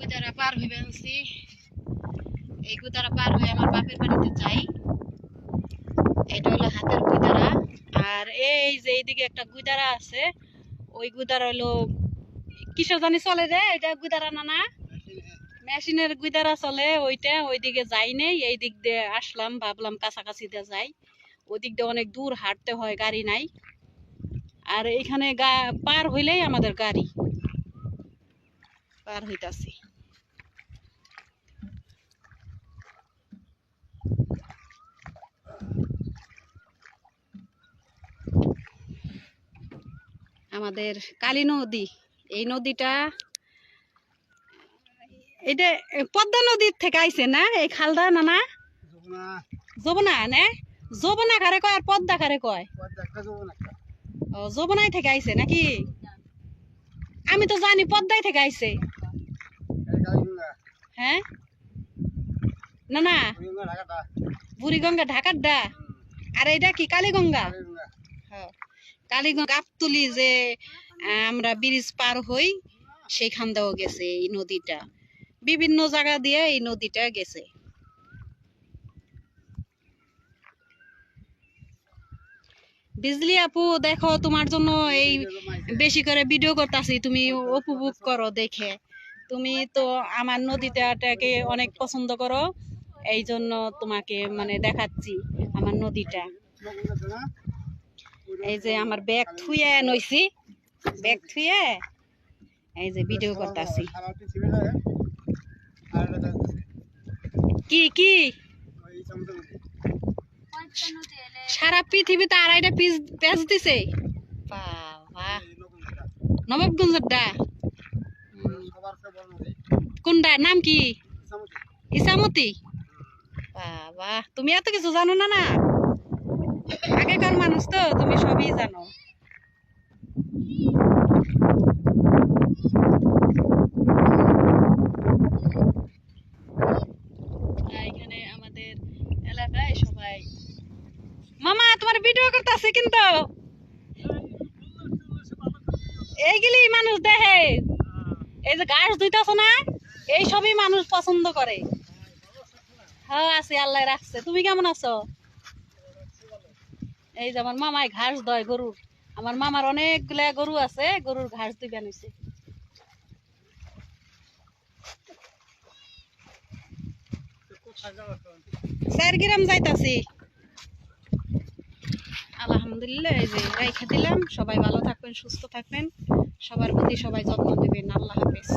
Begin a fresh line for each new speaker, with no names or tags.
কুদারা পার হইবে আনছি। এই কুদারা পার হয়ে আমার বাপের বাড়িতে যাই। এটা হলো হাতের গুদারা। আর এই যে এইদিকে একটা গুদারা আছে, ওই গুদারা হলো, কিসের জানি চলে রে? এটা গুদারা না না? মেশিনের গুদারা চলে ওইটা। ওইদিকে যাই নেই, এই দিক দিয়ে আসলাম, ভাবলাম কাছাকাছি দিয়ে যাই। ওই দিক দিয়ে অনেক দূর হাঁটতে হয়, গাড়ি নাই। আর এখানে পার হইলেই আমাদের গাড়ি। পার হইতাছি। আমাদের কালী নদী। এই নদীটা এটা পদ্মা নদীর থেকে আইছে না? এই খালদা না না? যমুনা। না? যমুনা কারে কয় আর পদ্মা কারে কয়? ও যমুনাই থেকে আইছে নাকি? আমি তো জানি পদ্মাই থেকে আইছে। হ্যাঁ? না না। বুড়িগঙ্গা ঢাকার ডা আর এটা কি কালীগঙ্গা হ্যাঁ। কালীগঙ্গা গাবতুলি যে আমরা ব্রিজ পার হই সেখান দিয়েও গেছে এই নদীটা। বিভিন্ন জায়গা দিয়ে এই নদীটা গেছে। বিজলি আপু, দেখো তোমার জন্য এই বেশি করে ভিডিও করতেছি, তুমি উপভোগ করো দেখে। তুমি তো আমার নদীটাকে অনেক পছন্দ করো এই জন্য তোমাকে মানে দেখাচ্ছি আমার নদীটা। এই যে আমার ব্যাগ থুয়ে নইছি। ব্যাগ থুয়ে এই যে ভিডিও করতেছি। কি কি? সারা পৃথিবীতে আড়াইটা পিস পেঁচ দিছে। বাবা। নবাবগঞ্জের ডা। কোনটা নাম কি? ইসামতি? বাবা তুমি এত কিছু জানো না না? আগেকার মানুষ তো, তুমি সবই জানো। মামা, তোমার ভিডিও কিন্তু। মানুষ দেখে। এই যে ধুইতেছ না, এই সবই মানুষ পছন্দ করে। হ্যাঁ আছি, আল্লাহ রাখছে। তুমি কেমন আছো? এই যে আমার মামাই ঘাস দয় গরুর। আমার মামার অনেকগুলা গরু আছে, গরুর ঘাস দুই বানিয়েছে আলহামদুলিল্লাহ সবাই ভালো থাকবেন, সুস্থ থাকবেন। সবার প্রতি সবাই যত্ন দেবেন আল্লাহ হাফেজ।